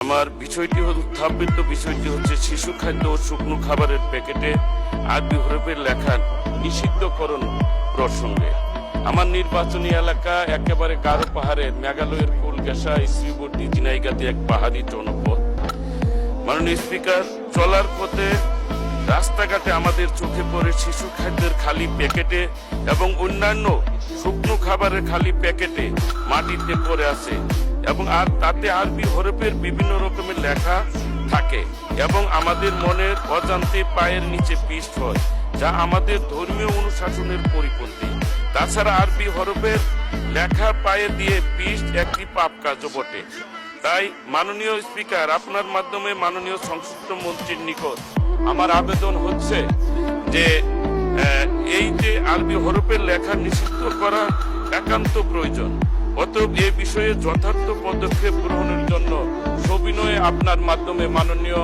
আমার বিষয়টি হল উত্থাপিত, বিষয়টি হচ্ছে শিশু খাদ্য ও শুকনো খাবারের প্যাকেটে আরবি হরফের লেখা নিষিদ্ধকরণ প্রসঙ্গে। আমার নির্বাচনী এলাকা একেবারে গারো পাহাড়ের মেঘালয়ের কুলগেসা শ্রীবর্তী জিনাইগাতে এক পাহাড়ি জনপদ। মাননীয় স্পিকার, চলার পথে রাস্তাঘাটে আমাদের চোখে পড়ে শিশু খাদ্যের খালি প্যাকেটে এবং অন্যান্য শুকনো খাবারের খালি প্যাকেটে মাটিতে পড়ে আছে এবং আর তাতে আরবি হরফের বিভিন্ন রকমের লেখা থাকে এবং আমাদের মনের অজান্তে পায়ের নিচে পিষ্ট হয়, যা আমাদের ধর্মীয় অনুশাসনের পরিপন্থী। তাছাড়া আরবি হরফের লেখা পায়ে দিয়ে পিষ্ট একটি পাপ কাজও বটে। তাই মাননীয় স্পিকার, আপনার মাধ্যমে মাননীয় সংশ্লিষ্ট মন্ত্রীর নিকট আমার আবেদন হচ্ছে যে এই যে আরবি হরফের লেখা নিষিদ্ধ করা একান্ত প্রয়োজন। অতএব এ বিষয়ে যথার্থ পদক্ষেপ গ্রহণের জন্য সবিনয়ে আপনার মাধ্যমে মাননীয়